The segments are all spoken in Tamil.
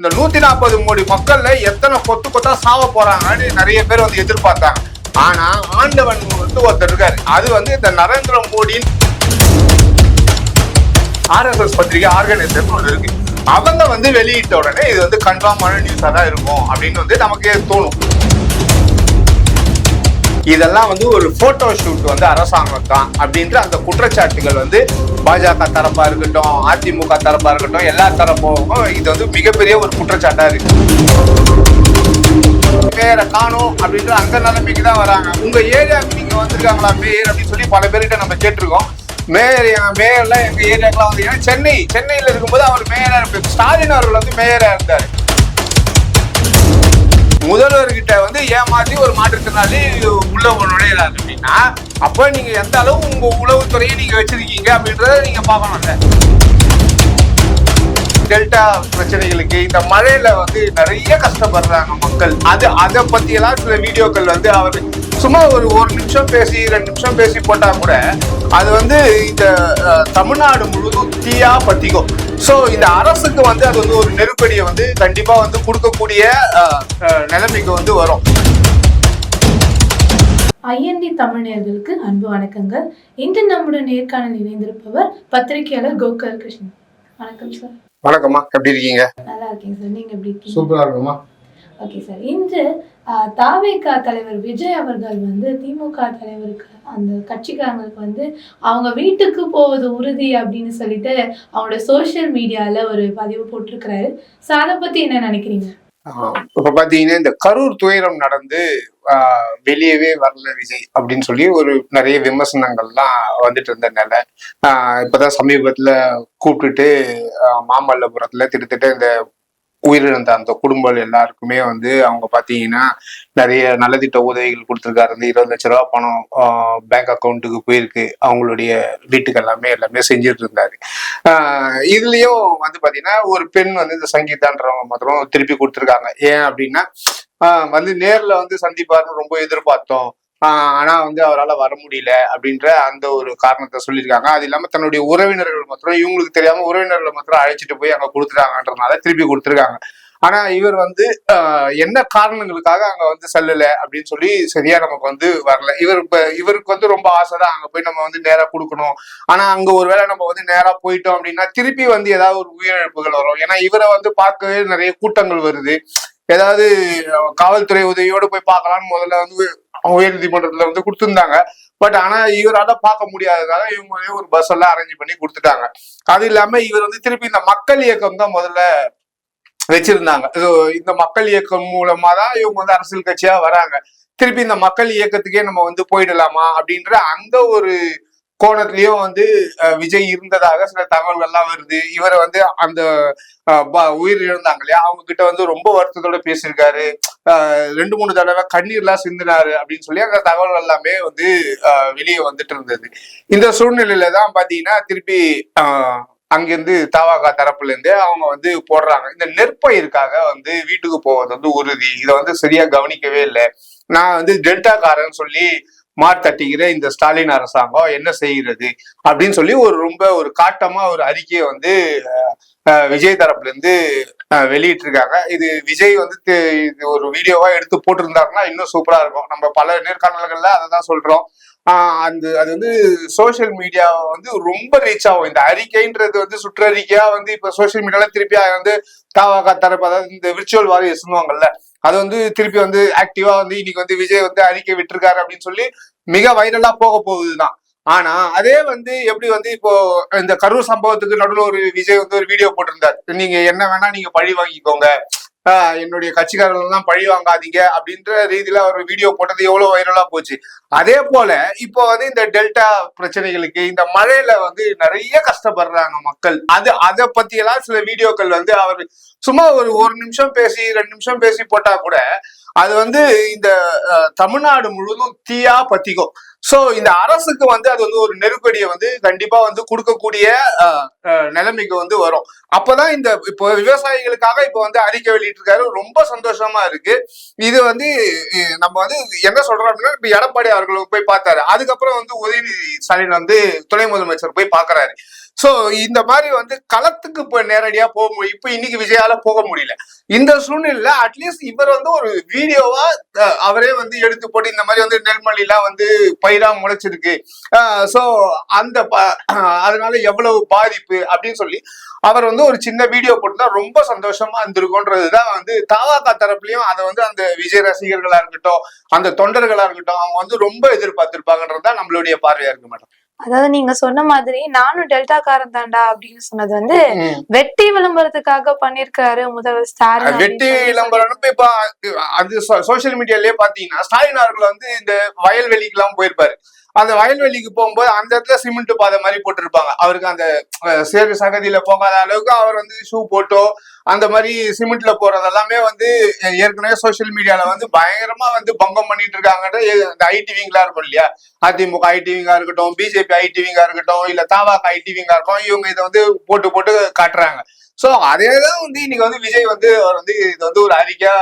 இந்த நூத்தி நாற்பது கோடி மக்கள்ல எத்தனை கொத்து கொத்தா சாவ போறாங்கன்னு நிறைய பேர் வந்து எதிர்பார்த்தாங்க. ஆனா ஆண்டவன் வந்து ஒருத்தர் இருக்காரு. அது வந்து இந்த நரேந்திர மோடியின் ஆர்எஸ்எஸ் பத்திரிகை ஆர்கனைசர் ஒன்று இருக்கு. அவங்க வந்து வெளியிட்ட உடனே இது வந்து கன்ஃபார்மான நியூஸா தான் இருக்கும் அப்படின்னு வந்து நமக்கு தோணும். இதெல்லாம் வந்து ஒரு போட்டோ ஷூட் வந்து அரசாங்கம் தான் அப்படின்ற அந்த குற்றச்சாட்டுகள் வந்து பாஜக தரப்பா இருக்கட்டும் அதிமுக தரப்பா இருக்கட்டும் எல்லா தரப்பும் இது வந்து மிகப்பெரிய ஒரு குற்றச்சாட்டா இருக்கு. மேயரை காணும் அப்படின்ற அந்த நிலைமைக்கு தான் வராங்க. உங்க ஏரியாவுக்கு நீங்க வந்திருக்காங்களா மேயர் அப்படின்னு சொல்லி பல பேர்கிட்ட நம்ம கேட்டிருக்கோம். மேயர் மேயர்லாம் மேயர்ல எங்க ஏரியாக்கெல்லாம் வந்து ஏன்னா சென்னை சென்னையில இருக்கும்போது அவர் மேயரா இருப்பார். ஸ்டாலின் அவர்கள் வந்து மேயரா இருந்தாரு. முதல்வர்கிட்ட வந்து ஏமாத்தி ஒரு மாற்றுத்திறனாளி உள்ள நுழையிறாரு அப்படின்னா அப்ப நீங்க எந்த அளவு உங்க உளவுத்துறையை நீங்க வச்சிருக்கீங்க அப்படின்றத நீங்க பார்க்கணும்ல டெல்டா பிரச்சனைகளுக்கு இந்த மழையில வந்து நிறைய கஷ்டப்படுறாங்க மக்கள். அது அதை பத்தி எல்லாம் சில வீடியோக்கள் வந்து அவர் சும்மா ஒரு ஒரு நிமிஷம் பேசி ரெண்டு நிமிஷம் பேசி போட்டா கூட அது வந்து இந்த தமிழ்நாடு முழுவதும் தீயா பத்திக்கும் ஸோ இந்த அரசுக்கு வந்து அது வந்து ஒரு நெருக்கடியை வந்து கண்டிப்பா வந்து கொடுக்கக்கூடிய நிலைமைக்கு வந்து வரும். ஐஎன்டி தமிழர்களுக்கு அன்பு வணக்கங்கள். இன்று நம்முடன் நேர்காணல் இணைந்திருப்பவர் பத்திரிகையாளர் கோகர் கிருஷ்ணன். வணக்கம் சார். வணக்கம்மா. எப்படி இருக்கீங்க? நல்லா இருக்கேன் சார். நீங்க எப்படி இருக்கீங்க? சூப்பரா இருக்குமா ஓகே சார். இன்று ஆஹ், தலைவர் விஜய் அவர்கள் வந்து திமுக தலைவருக்கு அந்த கட்சிக்காரங்களுக்கு வந்து அவங்க வீட்டுக்கு போவது உறுதி அப்படின்னு சொல்லிட்டு அவங்களோட சோசியல் மீடியால ஒரு பதிவு போட்டிருக்கிறாரு. ஸோ அதை பத்தி என்ன நினைக்கிறீங்க? இப்ப பாத்தீங்கன்னா இந்த கரூர் துயரம் நடந்து ஆஹ் வெளியவே வரல விஜய் அப்படின்னு சொல்லி ஒரு நிறைய விமர்சனங்கள்லாம் வந்துட்டு இருந்தனால ஆஹ் இப்பதான் சமீபத்துல கூப்பிட்டுட்டு மாமல்லபுரத்துல திட்டத்தட்ட இந்த உயிரிழந்த அந்த குடும்பம் எல்லாருக்குமே வந்து அவங்க பாத்தீங்கன்னா நிறைய நலத்திட்ட உதவிகள் கொடுத்துருக்காரு. இந்த இருபது லட்ச ரூபா பணம் பேங்க் அக்கௌண்ட்டுக்கு போயிருக்கு. அவங்களுடைய வீட்டுக்கு எல்லாமே எல்லாமே செஞ்சுட்டு இருந்தாரு. ஆஹ் இதுலயும் வந்து பாத்தீங்கன்னா ஒரு பெண் வந்து இந்த சங்கீதான்றவங்க மாத்திரம் திருப்பி கொடுத்துருக்காங்க. ஏன் அப்படின்னா ஆஹ் வந்து நேர்ல வந்து சந்திப்பாருன்னு ரொம்ப எதிர்பார்த்தோம். ஆனா வந்து அவரால் வர முடியல அப்படின்ற அந்த ஒரு காரணத்தை சொல்லியிருக்காங்க. அது இல்லாம தன்னுடைய உறவினர்கள் மாத்திரம் இவங்களுக்கு தெரியாம உறவினர்களை மாத்திரம் அழைச்சிட்டு போய் அங்க கொடுத்துட்டாங்கன்றதுனால திருப்பி கொடுத்துருக்காங்க. ஆனா இவர் வந்து என்ன காரணங்களுக்காக அங்க வந்து செல்லல அப்படின்னு சொல்லி சரியா நமக்கு வந்து வரல. இவர் இப்ப இவருக்கு வந்து ரொம்ப ஆசை தான் அங்க போய் நம்ம வந்து நேரா கொடுக்கணும். ஆனா அங்க ஒருவேளை நம்ம வந்து நேரா போயிட்டோம் அப்படின்னா திருப்பி வந்து ஏதாவது ஒரு உயிரிழப்புகள் வரும். ஏன்னா இவரை வந்து பார்க்கவே நிறைய கூட்டங்கள் வருது. ஏதாவது காவல்துறை உதவியோடு போய் பார்க்கலாம்னு முதல்ல வந்து உயர் நீதிமன்றத்துல வந்து கொடுத்துருந்தாங்க. பட் ஆனா இவரால பார்க்க முடியாததால இவங்களே ஒரு பஸ் எல்லாம் அரேஞ்ச் பண்ணி கொடுத்துட்டாங்க. அது இல்லாம இவர் வந்து திருப்பி இந்த மக்கள் இயக்கம் தான் முதல்ல வச்சிருந்தாங்க. இந்த மக்கள் இயக்கம் மூலமா தான் இவங்க வந்து அரசியல் கட்சியா வராங்க. திருப்பி இந்த மக்கள் இயக்கத்துக்கே நம்ம வந்து போயிடலாமா அப்படின்ற அந்த ஒரு கோணத்திலயும் வந்து விஜய் இருந்ததாக சில தகவல்கள்லாம் வருது. இவரை வந்து அந்த உயிர் இழந்தாங்க இல்லையா அவங்க கிட்ட வந்து ரொம்ப வருத்தத்தோட பேசியிருக்காரு. ரெண்டு மூணு தடவை கண்ணீர்லாம் சிந்தினாரு அப்படின்னு சொல்லி அந்த தகவல் எல்லாமே வந்து வெளியே வந்துட்டு இருந்தது. இந்த சூழ்நிலையில தான் பாத்தீங்கன்னா திருப்பி அங்கிருந்து தவாகா தரப்புல இருந்து அவங்க வந்து போடுறாங்க. இந்த நெற்பயிருக்காக வந்து வீட்டுக்கு போவது வந்து உறுதி. இதை வந்து சரியா கவனிக்கவே இல்லை. நான் வந்து டெல்டாக்காரன் சொல்லி மார்த்தட்டிக்கிற இந்த ஸ்டாலின் அரசாங்கம் என்ன செய்கிறது அப்படின்னு சொல்லி ஒரு ரொம்ப ஒரு காட்டமா ஒரு அறிக்கையை வந்து விஜய் தரப்புல இருந்து வெளியிட்டிருக்காங்க. இது விஜய் வந்து இது ஒரு வீடியோவா எடுத்து போட்டிருந்தாருன்னா இன்னும் சூப்பரா இருக்கும். நம்ம பல நேர்காணல்கள்ல அதை தான் சொல்றோம். அந்த அது வந்து சோஷியல் மீடியா வந்து ரொம்ப ரீச் ஆகும். இந்த அறிக்கைன்றது வந்து சுற்றறிக்கையா வந்து இப்ப சோஷியல் மீடியால திருப்பி வந்து தாவாக்கா தரப்பு அதாவது இந்த விர்ச்சுவல் வாரியர் சொல்லுவாங்கல்ல அது வந்து திருப்பி வந்து ஆக்டிவா வந்து இன்னைக்கு வந்து விஜய் வந்து அறிக்கை விட்டுருக்காரு அப்படின்னு சொல்லி மிக வைரலா போக போகுதுதான். ஆனா அதே வந்து எப்படி வந்து இப்போ இந்த கரூர் சம்பவத்துக்கு நடுவில் ஒரு விஜய் வந்து ஒரு வீடியோ போட்டிருந்தார். நீங்க என்ன வேணா நீங்க பழி வாங்கிக்கோங்க. என்னுடைய கட்சிக்காரர்கள் எல்லாம் பழி வாங்காதீங்க அப்படின்ற ரீதியில அவர் வீடியோ போட்டது எவ்வளவு வைரலா போச்சு. அதே போல இப்போ வந்து இந்த டெல்டா பிரச்சனைகளுக்கு இந்த மழையில வந்து நிறைய கஷ்டப்படுறாங்க மக்கள். அது அதை பத்தி எல்லாம் சில வீடியோக்கள் வந்து அவர் சும்மா ஒரு ஒரு நிமிஷம் பேசி ரெண்டு நிமிஷம் பேசி போட்டா கூட அது வந்து இந்த தமிழ்நாடு முழுவதும் தீயா பத்திக்கும். சோ இந்த அரசுக்கு வந்து அது வந்து ஒரு நெருக்கடியை வந்து கண்டிப்பா வந்து கொடுக்கக்கூடிய நிலைமைக்கு வந்து வரும். அப்பதான் இந்த இப்போ விவசாயிகளுக்காக இப்போ வந்து அறிக்கை வெளியிட்டிருக்காரு. ரொம்ப சந்தோஷமா இருக்கு. இது வந்து நம்ம வந்து என்ன சொல்றோம் அப்படின்னா இப்ப எடப்பாடி அவர்கள் போய் பார்த்தாரு. அதுக்கப்புறம் வந்து உதயநிதி ஸ்டாலின் வந்து துணை முதலமைச்சர் போய் பாக்குறாரு சோ இந்த மாதிரி வந்து களத்துக்கு இப்ப நேரடியா போக முடியும் இப்ப இன்னைக்கு விஜயால போக முடியல. இந்த சூழ்நிலையில அட்லீஸ்ட் இவர் வந்து ஒரு வீடியோவா அவரே வந்து எடுத்து போட்டு இந்த மாதிரி வந்து நெல்மணிலாம் வந்து பயிர் முளைச்சிருக்கு. ஸோ அந்த அதனால எவ்வளவு பாதிப்பு அப்படின்னு சொல்லி அவர் வந்து ஒரு சின்ன வீடியோ போட்டுதான் ரொம்ப சந்தோஷமா இருந்திருக்கும்ன்றதுதான் வந்து தாவாக்கா தரப்புலயும் அதை வந்து அந்த விஜய் ரசிகர்களா இருக்கட்டும் அந்த தொண்டர்களா இருக்கட்டும் அவங்க வந்து ரொம்ப எதிர்பார்த்திருப்பாங்கன்றது தான் நம்மளுடைய பார்வையா இருக்க மாட்டோம் அதாவது நீங்க சொன்ன மாதிரி நானும் டெல்டாக்காரன் தாண்டா அப்படின்னு சொன்னது வந்து வெட்டி விளம்பரத்துக்காக பண்ணிருக்காரு முதல்வர் ஸ்டாலின் வெட்டி விளம்பரம் இப்ப அது சோசியல் மீடியாலயே பாத்தீங்கன்னா ஸ்டாலின் அவர்கள் வந்து இந்த வயல்வெளிக்கு எல்லாம் போயிருப்பாரு. அந்த வயல்வெளிக்கு போகும்போது அந்த இடத்துல சிமெண்ட் பாதை மாதிரி போட்டிருப்பாங்க. அவருக்கு அந்த சேறு சகதியில போகாத அளவுக்கு அவர் வந்து ஷூ போட்டோ அந்த மாதிரி சிமெண்ட்ல போறது எல்லாமே வந்து ஏற்கனவே சோசியல் மீடியால வந்து பயங்கரமா வந்து பங்கம் பண்ணிட்டு இருக்காங்கன்ற இந்த ஐடிவிங்களா இருக்கும் இல்லையா? அதிமுக ஐடிவிங்கா இருக்கட்டும் பிஜேபி ஐடிவிங்கா இருக்கட்டும் இல்ல தாவாக ஐடிவிங்கா இருக்கும் இவங்க இதை வந்து போட்டு போட்டு காட்டுறாங்க. சோ அதே தான் வந்து இன்னைக்கு வந்து விஜய் வந்து அவர் வந்து இது வந்து ஒரு அறிக்கையா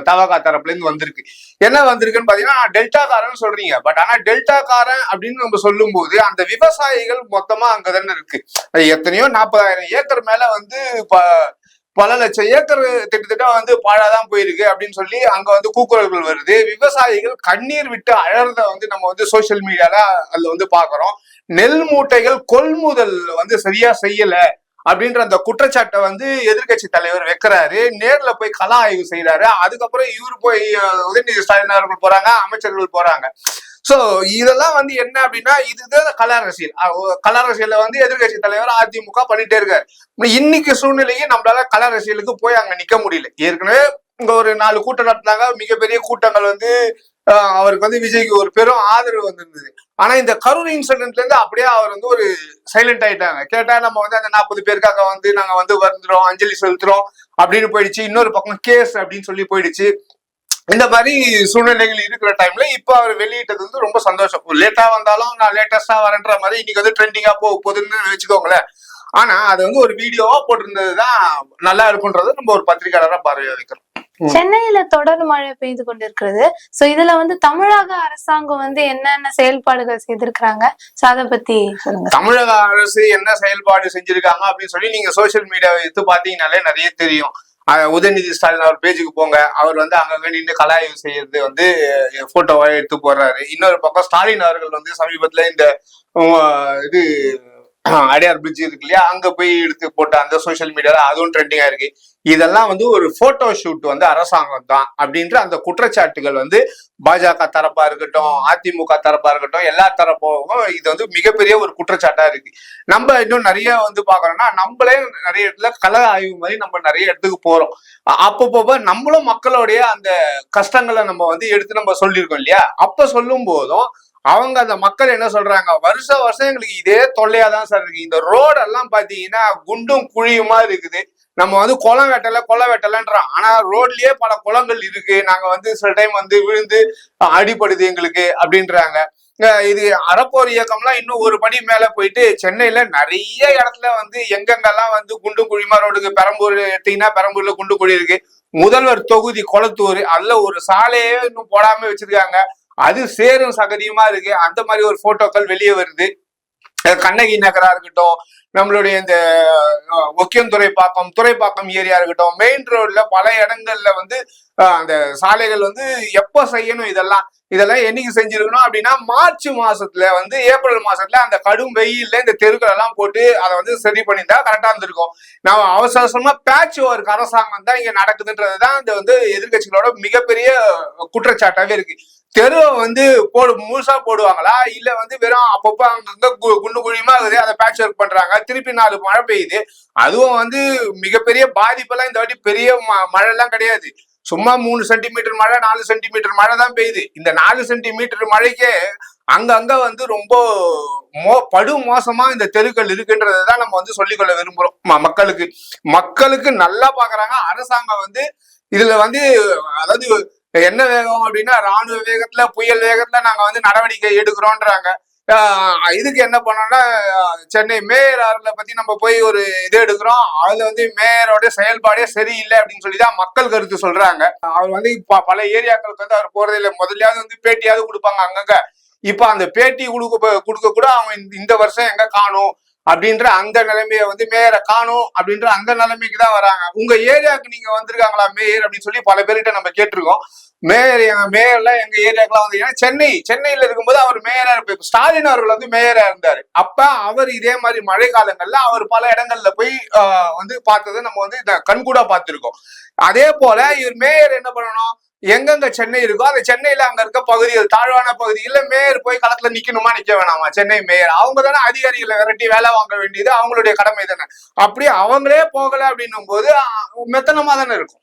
தவாகா தரப்புல இருந்து வந்திருக்கு. என்ன வந்திருக்குன்னு பாத்தீங்கன்னா டெல்டா காரன் சொல்றீங்க. பட் ஆனா டெல்டா காரன் அப்படின்னு நம்ம சொல்லும்போது அந்த விவசாயிகள் மொத்தமா அங்கதானே இருக்கு. எத்தனையோ நாற்பதாயிரம் ஏக்கர் மேல வந்து ப- பல லட்சம் ஏக்கர் திட்டத்தட்ட வந்து பாழாதான் போயிருக்கு அப்படின்னு சொல்லி அங்க வந்து கூக்குரல்கள் வருது. விவசாயிகள் கண்ணீர் விட்டு அழறத வந்து நம்ம வந்து சோசியல் மீடியால அதுல வந்து பாக்குறோம். நெல் மூட்டைகள் கொள்முதல் வந்து சரியா செய்யல அப்படின்ற அந்த குற்றச்சாட்டை வந்து எதிர்க்கட்சி தலைவர் வைக்கிறாரு. நேர்ல போய் கள ஆய்வு செய்யறாரு அதுக்கப்புறம் இவர் போய் உதயநிதி ஸ்டாலின் அவர்கள் போறாங்க அமைச்சர்கள் போறாங்க. சோ இதெல்லாம் வந்து என்ன அப்படின்னா இதுதான் கல அரசியல். அஹ், அரசியல வந்து எதிர்க்கட்சி தலைவர் அதிமுக பண்ணிட்டே இருக்காரு. இன்னைக்கு சூழ்நிலையே நம்மளால கல அரசியலுக்கு போய் அங்க நிக்க முடியல. ஏற்கனவே இங்க ஒரு நாலு கூட்டம் நடத்தினாங்க. மிகப்பெரிய கூட்டங்கள் வந்து அவருக்கு வந்து விஜய்க்கு ஒரு பெரும் ஆதரவு வந்திருந்தது. ஆனா இந்த கரூர் இன்சிடென்ட்ல இருந்து அப்படியே அவர் வந்து ஒரு சைலண்ட் ஆயிட்டாங்க. கேட்டா நம்ம வந்து அந்த நாற்பது பேருக்காக வந்து நாங்க வந்து வந்துடும் அஞ்சலி செலுத்துறோம் அப்படின்னு போயிடுச்சு. இன்னொரு பக்கம் கேஸ் அப்படின்னு சொல்லி போயிடுச்சு. இந்த மாதிரி சூழ்நிலைகள் இருக்கிற டைம்ல இப்ப அவர் வெளியிட்டது வந்து ரொம்ப சந்தோஷம். லேட்டா வந்தாலும் நான் லேட்டஸ்டா வரேன்ற மாதிரி இன்னைக்கு வந்து ட்ரெண்டிங்கா போக போகுதுன்னு வச்சுக்கோங்களேன். ஆனா அது வந்து ஒரு வீடியோவா போட்டிருந்ததுதான் நல்லா இருக்குன்றது நம்ம ஒரு பத்திரிகையாளரா பார்வையா வைக்கிறோம் சென்னையில தொடர் மழை பெய்து கொண்டிருக்கிறது. சோ இதுல வந்து தமிழக அரசாங்கம் வந்து என்னென்ன செயல்பாடுகள் செய்திருக்கிறாங்க? சோ அதை பத்தி சொல்லுங்க. தமிழக அரசு என்ன செயல்பாடு செஞ்சிருக்காங்க அப்படின்னு சொல்லி நீங்க சோசியல் மீடியாவை எடுத்து பாத்தீங்கன்னாலே நிறைய தெரியும். உதயநிதி ஸ்டாலின் அவர் பேஜுக்கு போங்க. அவர் வந்து அங்கங்க நின்று கலாய்வு செய்யறது வந்து போட்டோவை எடுத்து போடுறாரு. இன்னொரு பக்கம் ஸ்டாலின் அவர்கள் வந்து சமீபத்துல இந்த இது அடையார் பிரிட்ஜ் இருக்கு இல்லையா? அங்க போய் எடுத்து போட்ட அந்த சோஷியல் மீடியால அதுவும் ட்ரெண்டிங்கா இருக்கு இதெல்லாம் வந்து ஒரு போட்டோ ஷூட் வந்து அரசாங்கம் தான் அப்படின்ற அந்த குற்றச்சாட்டுகள் வந்து பாஜக தரப்பா இருக்கட்டும் அதிமுக தரப்பா இருக்கட்டும் எல்லா தரப்பும் இது வந்து மிகப்பெரிய ஒரு குற்றச்சாட்டா இருக்கு. நம்ம இன்னும் நிறைய வந்து பாக்குறோம்னா நம்மளே நிறைய இடத்துல கல ஆய்வு மாதிரி நம்ம நிறைய இடத்துக்கு போறோம். அப்பப்போ நம்மளும் மக்களுடைய அந்த கஷ்டங்களை நம்ம வந்து எடுத்து நம்ம சொல்லியிருக்கோம் இல்லையா? அப்ப சொல்லும் போதும் அவங்க அந்த மக்கள் என்ன சொல்றாங்க? வருஷ வருஷம் எங்களுக்கு இதே தொல்லையா தான் சார் இருக்கு. இந்த ரோடெல்லாம் பாத்தீங்கன்னா குண்டும் குழியுமா இருக்குது. நம்ம வந்து குளம் வெட்டல குளம் வெட்டலன்றோம். ஆனா ரோட்லயே பல குளங்கள் இருக்கு. நாங்க வந்து சில டைம் வந்து விழுந்து அடிபடுது எங்களுக்கு அப்படின்றாங்க. இது அறப்போர் இயக்கம்லாம் இன்னும் ஒரு படி மேல போயிட்டு சென்னையில நிறைய இடத்துல வந்து எங்கெங்கெல்லாம் வந்து குண்டு குழிமா ரோடுக்கு பெரம்பூர் எடுத்தீங்கன்னா பெரம்பூர்ல குண்டு குழி இருக்கு. முதல்வர் தொகுதி கொளத்தூர் அதுல ஒரு சாலையே இன்னும் போடாம வச்சிருக்காங்க. அது சேரும் சகதியுமா இருக்கு? அந்த மாதிரி ஒரு போட்டோக்கள் வெளியே வருது. கண்ணகி நகரா இருக்கட்டும் நம்மளுடைய இந்த ஒக்கியம் துறைப்பாக்கம் துறைப்பாக்கம் ஏரியா இருக்கட்டும் மெயின் ரோட்ல பல இடங்கள்ல வந்து அந்த சாலைகள் வந்து எப்ப செய்யணும் இதெல்லாம்? இதெல்லாம் என்னைக்கு செஞ்சிருக்கணும் அப்படின்னா மார்ச் மாசத்துல வந்து ஏப்ரல் மாசத்துல அந்த கடும் வெயில்ல இந்த தெருக்கள் எல்லாம் போட்டு அதை வந்து சரி பண்ணியிருந்தா கரெக்டா இருந்திருக்கும். நான் அவசர அவசரமா பேட்ச் ஒர்க் அரசாங்கம் தான் இங்க நடக்குதுன்றதுதான் இந்த வந்து எதிர்க்கட்சிகளோட மிகப்பெரிய குற்றச்சாட்டாவே இருக்கு. தெருவை வந்து போடு முழுசா போடுவாங்களா? இல்ல வந்து வெறும் அப்பப்போ அங்கங்க கு- குண்டு குழியுமா இருக்குது அதை பேட்ச் ஒர்க் பண்றாங்க. திருப்பி நாலு மழை பெய்யுது. அதுவும் வந்து மிகப்பெரிய பாதிப்பெல்லாம் இந்த வாட்டி பெரிய ம- மழை எல்லாம் கிடையாது. சும்மா மூணு சென்டிமீட்டர் மழை நாலு சென்டிமீட்டர் மழை தான் பெய்யுது. இந்த நாலு சென்டிமீட்டர் மழைக்கே அங்கங்க வந்து ரொம்ப மோ படு மோசமா இந்த தெருக்கள் இருக்குன்றதை தான் நம்ம வந்து சொல்லிக்கொள்ள விரும்புறோம். மக்களுக்கு. மக்களுக்கு நல்லா பாக்குறாங்க. அரசாங்கம் வந்து இதுல வந்து அதாவது என்ன வேகம் அப்படின்னா ராணுவ வேகத்துல புயல் வேகத்துல நாங்க வந்து நடவடிக்கை எடுக்கிறோன்றாங்க. இதுக்கு என்ன பண்ணோம்னா சென்னை மேயர் அவர்களை பத்தி நம்ம போய் ஒரு இது எடுக்கிறோம். அதுல வந்து மேயரோட செயல்பாடே சரியில்லை அப்படின்னு சொல்லி தான் மக்கள் கருத்து சொல்றாங்க. அவர் வந்து இப்ப பல ஏரியாக்களுக்கு வந்து அவர் போறதே இல்லை. முதல்லையாவது வந்து பேட்டியாவது கொடுப்பாங்க அங்கங்க. இப்ப அந்த பேட்டி கொடுக்க கொடுக்க கூட அவங்க இந்த வருஷம் எங்க காணும்? அப்படின்ற அந்த நிலைமையை வந்து மேயரை காணும் அப்படின்ற அந்த நிலைமைக்கு தான் வராங்க. உங்க ஏரியாவுக்கு நீங்க வந்திருக்காங்களா மேயர் அப்படின்னு சொல்லி பல பேர்கிட்ட நம்ம கேட்டிருக்கோம். மேயர் எங்க மேயர்ல எங்க ஏரியாக்கெல்லாம் வந்து ஏன்னா சென்னை சென்னையில இருக்கும்போது அவர் மேயரா இருப்பார். ஸ்டாலின் அவர்கள் வந்து மேயரா இருந்தாரு. அப்ப அவர் இதே மாதிரி மழை காலங்கள்ல அவர் பல இடங்கள்ல போய் வந்து பார்த்ததை நம்ம வந்து கண்கூடா பார்த்திருக்கோம். அதே போல இவர் மேயர் என்ன பண்ணணும்? எங்கெங்க சென்னை இருக்கோ அந்த சென்னையில அங்க இருக்க பகுதிகள் தாழ்வான பகுதிகளில் மேயர் போய் களத்துல நிக்கணுமா நிக்க வேணாமா? சென்னை மேயர். அவங்க தானே அதிகாரிகளை விரட்டி வேலை வாங்க வேண்டியது அவங்களுடைய கடமை தானே. அப்படி அவங்களே போகல அப்படின்னும் போது மெத்தனமா தானே இருக்கும்.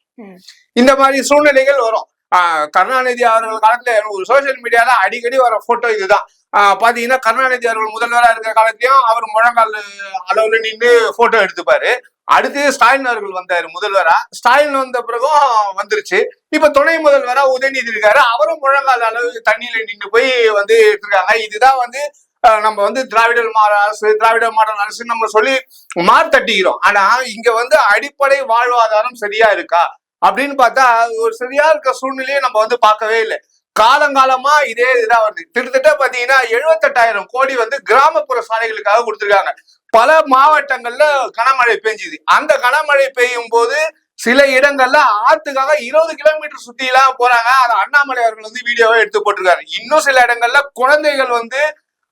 இந்த மாதிரி சூழ்நிலைகள் வரும். ஆஹ், கருணாநிதி அவர்கள் காலத்துல ஒரு சோசியல் மீடியால அடிக்கடி வர போட்டோ இதுதான். பாத்தீங்கன்னா கருணாநிதி அவர்கள் முதல்வராக இருக்கிற காலத்திலையும் அவர் முழங்கால் அளவுல நின்று போட்டோ எடுத்துப்பாரு. அடுத்து ஸ்டாலின் அவர்கள் வந்தாரு முதல்வரா. ஸ்டாலின் வந்த பிறகும் வந்துருச்சு. இப்ப துணை முதல்வரா உதயநிதி இருக்காரு. அவரும் முழங்கால் அளவு தண்ணியில நின்று போய் வந்து இருக்காங்க. இதுதான் வந்து நம்ம வந்து திராவிடர் மாடல் அரசு திராவிட மாடல் அரசு நம்ம சொல்லி மார்த்தட்டிக்கிறோம் ஆனா இங்க வந்து அடிப்படை வாழ்வாதாரம் சரியா இருக்கா? அப்படின்னு பார்த்தா ஒரு சரியா இருக்க சூழ்நிலையை நம்ம வந்து பார்க்கவே இல்லை. காலங்காலமா இதே இதுதான் வருது. கிட்டத்தட்ட பாத்தீங்கன்னா எழுபத்தெட்டாயிரம் கோடி வந்து கிராமப்புற சாலைகளுக்காக கொடுத்துருக்காங்க. பல மாவட்டங்கள்ல கனமழை பெஞ்சுது. அந்த கனமழை பெய்யும் போது சில இடங்கள்ல ஆத்துக்காக இருபது கிலோமீட்டர் சுத்தி எல்லாம் போறாங்க. அது அண்ணாமலை அவர்கள் வந்து வீடியோவை எடுத்து போட்டிருக்காரு. இன்னும் சில இடங்கள்ல குழந்தைகள் வந்து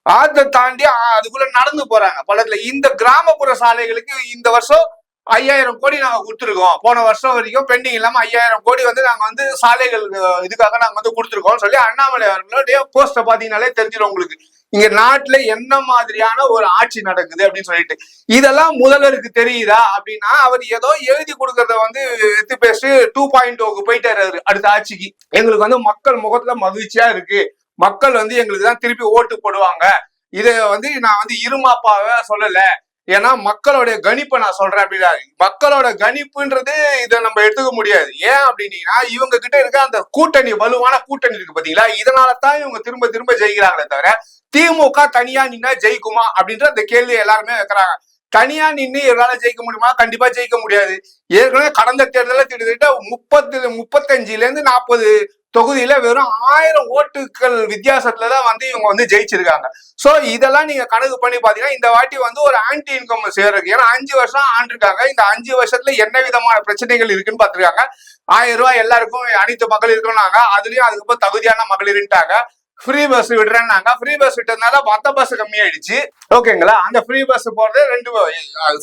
ஆத்தை தாண்டி அதுக்குள்ள நடந்து போறாங்க. பலத்துல இந்த கிராமப்புற சாலைகளுக்கு இந்த வருஷம் ஐயாயிரம் கோடி நாங்க கொடுத்துருக்கோம். போன வருஷம் வரைக்கும் பெண்டிங் இல்லாம ஐயாயிரம் கோடி வந்து நாங்க வந்து சாலைகள் இதுக்காக நாங்க வந்து கொடுத்துருக்கோம் சொல்லி அண்ணாமலை அவர்களுடைய போஸ்ட பாத்தீங்கன்னாலே தெரிஞ்சிடும் உங்களுக்கு. இங்க நாட்டுல என்ன மாதிரியான ஒரு ஆட்சி நடக்குது அப்படின்னு சொல்லிட்டு. இதெல்லாம் முதல்வருக்கு தெரியுதா அப்படின்னா அவர் ஏதோ எழுதி கொடுக்கறத வந்து எடுத்து பேசி டூ பாயிண்ட் டூக்கு போயிட்டாரு அடுத்த ஆட்சிக்கு. எங்களுக்கு வந்து மக்கள் முகத்துல மகிழ்ச்சியா இருக்கு. மக்கள் வந்து எங்களுக்கு தான் திருப்பி ஓட்டு போடுவாங்க. இதை வந்து நான் வந்து இருமாப்பாவை சொல்லலை. ஏன்னா மக்களுடைய கணிப்பை நான் சொல்றேன் அப்படின்னா மக்களோட கணிப்புன்றது இதை நம்ம எடுத்துக்க முடியாது. ஏன் அப்படின்னீங்கன்னா இவங்க கிட்ட இருக்க அந்த கூட்டணி வலுவான கூட்டணி இருக்கு பாத்தீங்களா? இதனால தான் இவங்க திரும்ப திரும்ப ஜெயிக்கிறாங்களே தவிர திமுக தனியா நின்னா ஜெயிக்குமா அப்படின்ற அந்த கேள்வி எல்லாருமே வைக்கிறாங்க. தனியா நின்று இவரால ஜெயிக்க முடியுமா? கண்டிப்பா ஜெயிக்க முடியாது. ஏற்கனவே கடந்த தேர்தலில் கிட்டத்தட்ட முப்பத்து முப்பத்தஞ்சுல இருந்து நாற்பது தொகுதியில வெறும் ஆயிரம் ஓட்டுகள் வித்தியாசத்துல தான் வந்து இவங்க வந்து ஜெயிச்சிருக்காங்க. சோ இதெல்லாம் நீங்க கணக்கு பண்ணி பாத்தீங்கன்னா இந்த வாட்டி வந்து ஒரு ஆன்டி இன்கம் சேருக்கு ஏன்னா அஞ்சு வருஷம் ஆண்டிருக்காங்க. இந்த அஞ்சு வருஷத்துல என்ன விதமான பிரச்சனைகள் இருக்குன்னு பாத்துருக்காங்க ஆயிரம் ரூபாய் எல்லாருக்கும் அனைத்து மகளிருக்கும்னாங்க அதுலயும் அதுக்கப்புறம் தகுதியான மகளிர்ன்ட்டாங்க ஃப்ரீ பஸ் விடுறேன்னாங்க. ஃப்ரீ பஸ் விட்டதுனால மத்த பஸ் கம்மியாயிடுச்சு. ஓகேங்களா அந்த ஃப்ரீ பஸ் போறது ரெண்டு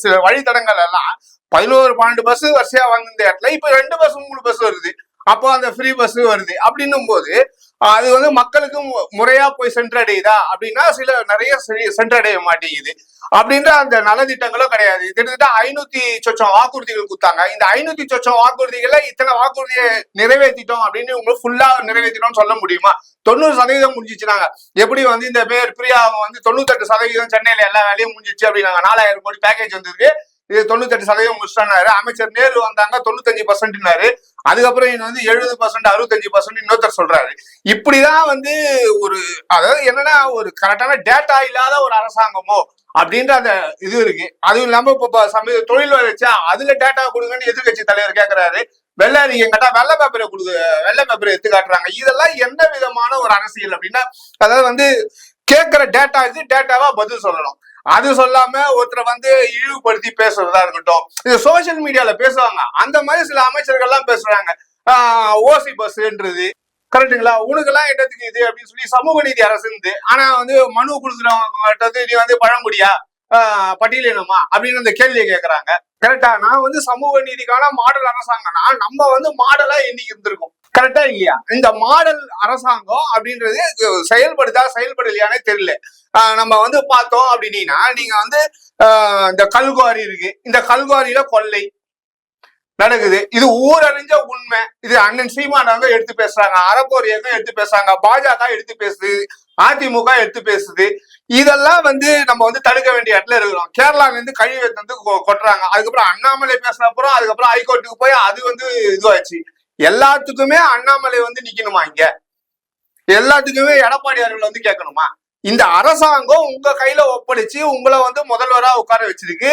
சில வழித்தடங்கள் எல்லாம். பதினோரு பன்னெண்டு பஸ் வரிசையா வந்த இடத்துல இப்ப ரெண்டு பஸ் மூணு பஸ் வருது. அப்போ அந்த ஃப்ரீ பஸ் வருது. அப்படின்னும் போது அது வந்து மக்களுக்கு முறையா போய் சென்றடையுதா? அப்படின்னா சில நிறைய செ- சென்றடைய மாட்டேங்குது. அப்படின்ற அந்த நலத்திட்டங்களும் கிடையாது. கிட்டத்தட்ட ஐநூத்தி சொச்சம் வாக்குறுதிகள் கொடுத்தாங்க. இந்த ஐநூத்தி சொச்சம் வாக்குறுதிகளை இத்தனை வாக்குறுதியை நிறைவேற்றிட்டோம் அப்படின்னு உங்களுக்கு ஃபுல்லா நிறைவேற்றிட்டோம்னு சொல்ல முடியுமா? தொண்ணூறு சதவீதம் முடிஞ்சிச்சுனாங்க. எப்படி வந்து இந்த பேர் பிரியா வந்து தொண்ணூத்தெட்டு சதவீதம் சென்னையில எல்லா வேலையும் முடிஞ்சிச்சு அப்படின்னாங்க. நாலாயிரம் கோடி பேக்கேஜ் வந்திருக்கு. இது தொண்ணூத்தெட்டு சதவீதம் முடிச்சிட்டாரு அமைச்சர் நேரு வந்தாங்க தொண்ணூத்தஞ்சு பர்சன்ட்னாரு அதுக்கப்புறம் இன்னும் வந்து எழுபது பர்சன்ட் அறுபத்தஞ்சு பர்சன்ட் இன்னொருத்தர் சொல்றாரு. இப்படிதான் வந்து ஒரு அதாவது என்னன்னா ஒரு கரெக்டான டேட்டா இல்லாத ஒரு அரசாங்கமோ அப்படின்ற அந்த இது இருக்கு. அதுவும் இல்லாம இப்ப சமீப தொழில் வச்சா அதுல டேட்டா கொடுங்கன்னு எதிர்கட்சி தலைவர் கேட்கிறாரு வெள்ளை அறிக்கை கேட்டா வெள்ளை பேப்பரை கொடுங்க வெள்ளை பேப்பரை எடுத்து காட்டுறாங்க. இதெல்லாம் எந்த விதமான ஒரு அரசியல் அப்படின்னா அதாவது வந்து கேட்கிற இது டேட்டாவா பதில் சொல்லணும். அது சொல்லாம ஒருத்தரை வந்து இழிவுபடுத்தி பேசுறதா இருக்கட்டும். இது சோசியல் மீடியால பேசுவாங்க. அந்த மாதிரி சில அமைச்சர்கள்லாம் பேசுறாங்க. ஓசி பஸ்ன்றது கரெக்டுங்களா உனக்கெல்லாம் என்னத்துக்கு இது? அப்படின்னு சொல்லி சமூக நீதி அரசு ஆனா வந்து மனு கொடுக்குறவங்கிட்ட வந்து நீ வந்து பழங்குடியா? பட்டியலினமா? அப்படின்னு அந்த கேள்வியை கேட்கறாங்க கரெக்டா நான் வந்து சமூக நீதிக்கான மாடல் அரசாங்கம்னா நம்ம வந்து மாடலா இன்னைக்கு இருந்திருக்கோம். கரெக்டா இல்லையா? இந்த மாடல் அரசாங்கம் அப்படின்றது செயல்படுதா செயல்படலையானே தெரியல. நம்ம வந்து பார்த்தோம் அப்படின்னா நீங்க வந்து இந்த கல்குவாரி இருக்கு. இந்த கல்குவாரியில கொள்ளை நடக்குது. இது ஊரறிஞ்ச உண்மை. இது அண்ணன் சீமானாங்க எடுத்து பேசுறாங்க அறப்போர் இயக்கம் எடுத்து பேசுறாங்க பாஜக எடுத்து பேசுது அதிமுக எடுத்து பேசுது. இதெல்லாம் வந்து நம்ம வந்து தடுக்க வேண்டிய இடத்துல இருக்கிறோம். கேரளால இருந்து கழிவு வந்து கொ- கொட்டுறாங்க. அதுக்கப்புறம் அண்ணாமலை பேசின அதுக்கப்புறம் ஹைகோர்ட்டுக்கு போய் அது வந்து இதுவாச்சு எல்லாத்துக்குமே அண்ணாமலை வந்து நிக்கணுமா இங்க? எல்லாத்துக்குமே எடப்பாடி அவர்கள் வந்து கேட்கணுமா? இந்த அரசாங்கம் உங்க கையில ஒப்படைச்சு உங்களை வந்து முதல்வரா உட்கார வச்சிருக்கு.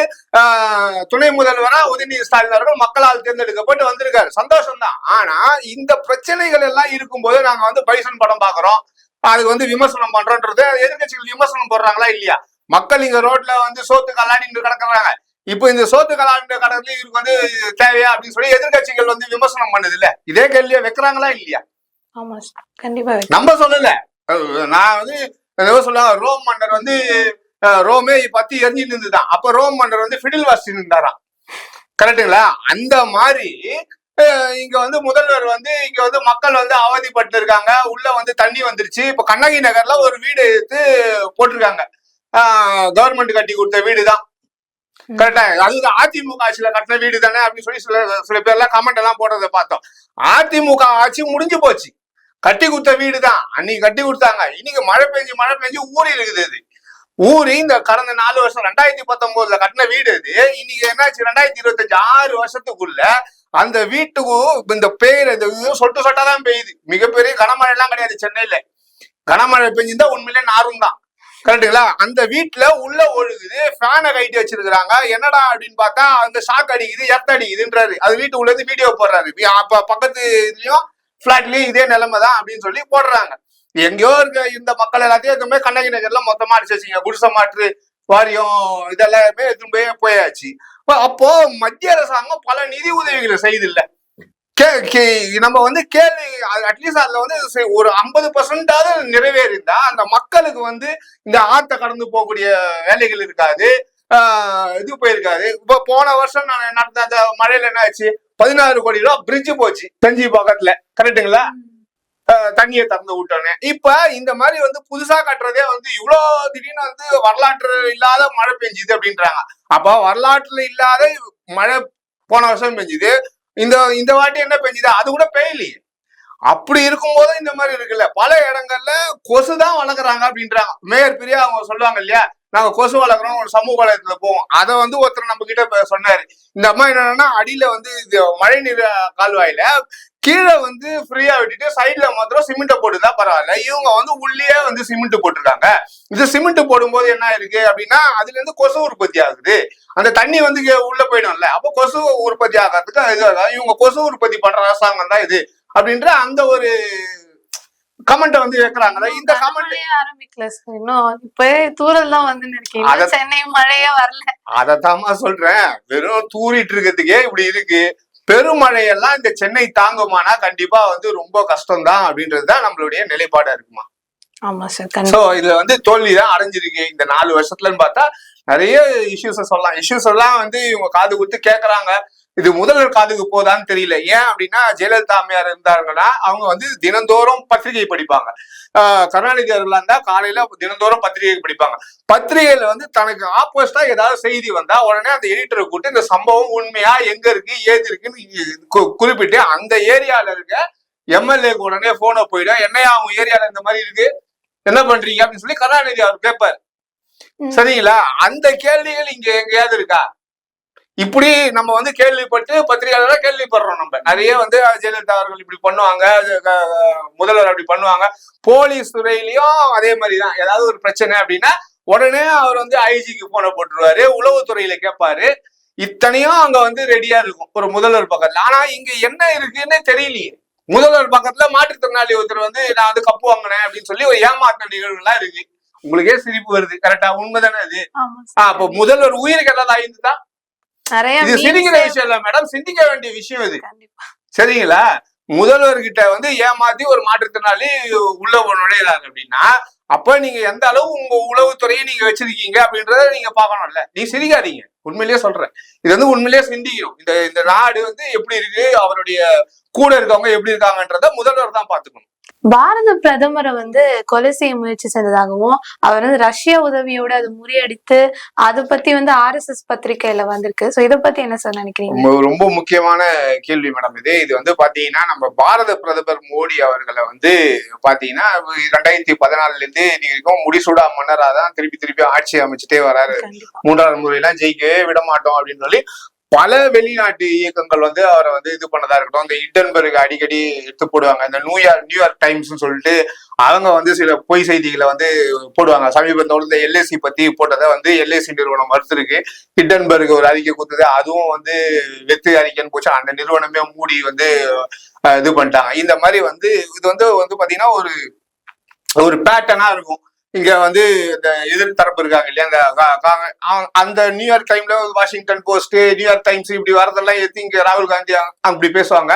துணை முதல்வரா உதயநிதி ஸ்டாலின் அவர்கள் மக்களால் தேர்ந்தெடுக்கப்பட்டு வந்திருக்காரு. சந்தோஷம் தான் ஆனா இந்த பிரச்சனைகள் எல்லாம் இருக்கும்போது நாங்க வந்து பைசன் படம் பாக்குறோம் அதுக்கு வந்து விமர்சனம் பண்றோன்றது எதிர்கட்சிகள் விமர்சனம் போடுறாங்களா இல்லையா? மக்கள் இங்க ரோட்ல வந்து சோத்து கலாடிட்டு கிடக்குறாங்க. இப்போ இந்த சோத்து கலாடிட்டு கிடக்குறது இவருக்கு வந்து தேவையா அப்படின்னு சொல்லி எதிர்க்கட்சிகள் வந்து விமர்சனம் பண்ணுது இல்ல இதே கேள்வியை வைக்கிறாங்களா இல்லையா? கண்டிப்பா. நம்ம சொல்லல. நான் வந்து சொல்லுவாங்க ரோம் மன்னர் வந்து ரோமே பத்தி எரிஞ்சிட்டு இருந்துதான். அப்ப ரோம் மன்னர் வந்து ஃபிடில் வாசிட்டு இருந்தாராம். கரெக்டுங்களா அந்த மாதிரி இங்க வந்து முதல்வர் வந்து இங்க வந்து மக்கள் வந்து அவதிப்பட்டு இருக்காங்க உள்ள வந்து தண்ணி வந்துருச்சு. இப்ப கண்ணகி நகர்ல ஒரு வீடு எடுத்து போட்டிருக்காங்க. கவர்மெண்ட் கட்டி கொடுத்த வீடு தான் கரெக்டா அது அதிமுக ஆட்சியில கட்டின வீடு தானே அப்படின்னு சொல்லி சில சில பேர்லாம் கமெண்ட் எல்லாம் போடுறத பார்த்தோம். அதிமுக ஆட்சி முடிஞ்சு போச்சு. கட்டி கொடுத்த வீடு தான் அன்னைக்கு கட்டி கொடுத்தாங்க. இன்னைக்கு மழை பெஞ்சு மழை பெஞ்சு ஊறி இருக்குது அது ஊறி இந்த கடந்த நாலு வருஷம் ரெண்டாயிரத்தி பத்தொன்பதுல கட்டின வீடு இது. இன்னைக்கு என்னாச்சு? ரெண்டாயிரத்தி இருபத்தஞ்சு ஆறு வருஷத்துக்குள்ள அந்த வீட்டுக்கு இந்த பெயர் இந்த சொட்டு சொட்டா தான் பெய்யுது. மிகப்பெரிய கனமழை எல்லாம் கிடையாது சென்னையில. கனமழை பெஞ்சிருந்தா உண்மையிலே நாரும் தான் கரெக்டுங்களா அந்த வீட்டுல உள்ள ஒழுகுது ஃபேனை கைட்டி வச்சிருக்கிறாங்க. என்னடா அப்படின்னு பார்த்தா அந்த ஷாக் அடிக்குது எர்த் அடிக்குதுன்றாரு. அது வீட்டு உள்ள இருந்து வீடியோ போடுறாரு அப்ப பக்கத்து இதுலயும் பிளாட்லயும் இதே நிலைமை தான் அப்படின்னு சொல்லி போடுறாங்க. எங்கேயோ இருக்க இந்த மக்கள் எல்லாத்தையும் எதுவுமே கண்ணகி நகர்ல மொத்தமா அடிச்சு வச்சுங்க குடிசை மாற்று வாரியம் இதெல்லாமே எதுவுமே போயாச்சு. அப்போ மத்திய அரசாங்கம் பல நிதி உதவிகளை செய்தில்லை. கே கே- நம்ம வந்து கேள்வி அட்லீஸ்ட் அதுல வந்து ஒரு ஐம்பது பர்சன்டாவது நிறைவேறிந்தா அந்த மக்களுக்கு வந்து இந்த ஆத்த கடந்து போகக்கூடிய வேலைகள் இருக்காது. இது போயிருக்காது. இப்போ போன வருஷம் நான் நடந்த அந்த மழையில என்ன ஆச்சு? பதினாறு கோடி ரூபா பிரிட்ஜ் போச்சு செஞ்சி பக்கத்துல. கரெக்ட்டுங்களா தண்ணியை திறந்து விட்டோன்னே. இப்ப இந்த மாதிரி வந்து புதுசா கட்டுறதே வந்து இவ்வளோ திடீர்னு வந்து வரலாற்று இல்லாத மழை பெஞ்சுது அப்படின்றாங்க. அப்போ வரலாற்றுல இல்லாத மழை போன வருஷம் பெஞ்சுது. இந்த இந்த வாட்டி என்ன பெஞ்சுது? அது கூட பெய்யலையே. அப்படி இருக்கும்போது இந்த மாதிரி இருக்குல்ல. பல இடங்கள்ல கொசு தான் வளர்க்குறாங்க அப்படின்றாங்க மேயர் பிரியா அவங்க சொல்லுவாங்க இல்லையா? நாங்க கொசு வளர்க்குறோம் ஒரு சமூக வலயத்துல போவோம். அதை வந்து ஒருத்தர் நம்ம கிட்ட சொன்னாரு. இந்த அம்மா என்னன்னா அடியில வந்து இது மழை நீர் கால்வாயில கீழே வந்து ஃப்ரீயா விட்டுட்டு சைட்ல மாத்திரம் சிமெண்ட்டை போட்டுதான் பரவாயில்ல. இவங்க வந்து உள்ளே வந்து சிமெண்ட் போட்டிருக்காங்க. இது சிமெண்ட் போடும்போது என்ன இருக்கு அப்படின்னா அதுல இருந்து கொசு உற்பத்தி ஆகுது. அந்த தண்ணி வந்து உள்ள போயிடும்ல. அப்போ கொசு உற்பத்தி ஆகிறதுக்கு. இவங்க கொசு உற்பத்தி பண்ற அரசாங்கம் தான் இது அப்படின்ற அந்த ஒரு கமெண்ட்டை வந்து வைக்கிறாங்க. இந்த கமெண்ட் ஆரம்பிக்கல இன்னும் இப்பவே தூரல் தான் வந்து இன்னும் சென்னை மழையே வரல. அதத்தாம்மா சொல்றேன். வெறும் தூறிட்டு இருக்கிறதுக்கே இப்படி இருக்கு. பெருமழையெல்லாம் இந்த சென்னை தாங்குமானா கண்டிப்பா வந்து ரொம்ப கஷ்டம் தான் அப்படின்றதுதான் நம்மளுடைய நிலைப்பாடா இருக்குமா? ஆமா சார் சோ இதுல வந்து தோல்வி தான் அடைஞ்சிருக்கு இந்த நாலு வருஷத்துலன்னு பார்த்தா நிறைய இஷ்யூஸை சொல்லலாம். இஷ்யூஸ் எல்லாம் வந்து இவங்க காது கொடுத்து கேட்கறாங்க இது முதல்வர் காதுக்கு போதான்னு தெரியல. ஏன் அப்படின்னா ஜெயலலிதா அம்மையார் இருந்தாங்கன்னா அவங்க வந்து தினந்தோறும் பத்திரிகை படிப்பாங்க. கருணாநிதி அவர்களா இருந்தா காலையில தினந்தோறும் பத்திரிகை படிப்பாங்க. பத்திரிகையில வந்து தனக்கு ஆப்போசிட்டா ஏதாவது செய்தி வந்தா உடனே அந்த எடிட்டரை கூட்டு இந்த சம்பவம் உண்மையா? எங்க இருக்கு? ஏது இருக்குன்னு குறிப்பிட்டு அந்த ஏரியால இருக்க எம்எல்ஏக்கு உடனே போனை போயிடும். என்னையா அவங்க ஏரியால இந்த மாதிரி இருக்கு? என்ன பண்றீங்க? அப்படின்னு சொல்லி கருணாநிதி அவர் கேட்பார் சரிங்களா? அந்த கேள்விகள் இங்க எங்கேயாவது இருக்கா? இப்படி நம்ம வந்து கேள்விப்பட்டு பத்திரிகையாளர கேள்விப்படுறோம் நம்ம. நிறைய வந்து ஜெயலலிதா அவர்கள் இப்படி பண்ணுவாங்க முதல்வர் அப்படி பண்ணுவாங்க. போலீஸ் துறையிலயும் அதே மாதிரிதான். ஏதாவது ஒரு பிரச்சனை அப்படின்னா உடனே அவர் வந்து ஐஜிக்கு போனை போட்டுருவாரு உளவுத்துறையில கேட்பாரு. இத்தனையும் அங்க வந்து ரெடியா இருக்கும் ஒரு முதல்வர் பக்கத்துல. ஆனா இங்க என்ன இருக்குன்னு தெரியலையே. முதல்வர் பக்கத்துல மாற்றுத்திறனாளி ஒருத்தர் வந்து நான் வந்து கப்பு வாங்கினேன் அப்படின்னு சொல்லி ஒரு ஏமாத்த நிகழ்வுலாம் இருக்கு. உங்களுக்கே சிரிப்பு வருது. கரெக்டா உண்மைதானே அது? அப்ப முதல்வர் உயிருக்கு ஏதாவது ஆயிருந்தா நிறைய இது சிரிக்கிற விஷயம் இல்ல மேடம் சிந்திக்க வேண்டிய விஷயம் இது. சரிங்களா? முதல்வர்கிட்ட வந்து ஏமாத்தி ஒரு மாற்றுத்திறனாளி உள்ள நுழையிறாங்க அப்படின்னா அப்ப நீங்க எந்த அளவு உங்க உளவுத்துறையை நீங்க வச்சிருக்கீங்க அப்படின்றத நீங்க பார்க்கணும்ல. நீ சிரிக்காதீங்க உண்மையிலேயே சொல்றேன். இது வந்து உண்மையிலேயே சிந்திக்கணும். இந்த இந்த நாடு வந்து எப்படி இருக்கு? அவருடைய கூட இருக்கவங்க எப்படி இருக்காங்கன்றத முதல்வர் தான் பாத்துக்கணும் பாரத பிரதமரை வந்து கொலை செய்ய முயற்சி செஞ்சதாகவும் அவர் வந்து ரஷ்யா உதவியோட அது முறியடித்து அதை பத்தி வந்து ஆர்எஸ்எஸ் பத்திரிக்கையில வந்திருக்கு. சோ இத பத்தி என்ன சார் நினைக்கிறீங்க? ரொம்ப முக்கியமான கேள்வி மேடம் இது. இது வந்து பாத்தீங்கன்னா நம்ம பாரத பிரதமர் மோடி அவர்களை வந்து பாத்தீங்கன்னா ரெண்டாயிரத்தி பதினாலுல இருந்து இன்னைக்கு வரைக்கும் முடிசூடா மன்னரா தான் திருப்பி திருப்பி ஆட்சி அமைச்சிட்டே வராரு. மூன்றாவது முறையெல்லாம் ஜெயிக்கவே விட மாட்டோம் அப்படின்னு சொல்லி பல வெளிநாட்டு இயக்கங்கள் வந்து அவரை வந்து இது பண்ணதா இருக்கட்டும். இந்த இண்டன்பர்க் அடிக்கடி எடுத்து போடுவாங்க. இந்த நியூயார்க் நியூயார்க் டைம்ஸ்னு சொல்லிட்டு அவங்க வந்து சில பொய் செய்திகளை வந்து போடுவாங்க. சமீபத்தோடு இந்த எல்ஐசி பத்தி போட்டதை வந்து எல்ஐசி நிறுவனம் மறுத்துருக்கு. ஹிண்டன்பர்க் ஒரு அறிக்கை கொடுத்தது. அதுவும் வந்து வெத்து அறிக்கைன்னு போச்சு. அந்த நிறுவனமே மூடி வந்து இது பண்ணிட்டாங்க. இந்த மாதிரி வந்து இது வந்து வந்து பாத்தீங்கன்னா ஒரு ஒரு பேட்டர்னா இருக்கும். இங்க வந்து இந்த எதிர்த்தரப்பு இருக்காங்க இல்லையா? அந்த அந்த நியூயார்க் டைம்ல வாஷிங்டன் போஸ்ட் நியூயார்க் டைம்ஸ் இப்படி வரதெல்லாம் எடுத்து இங்க ராகுல் காந்தி அப்படி பேசுவாங்க.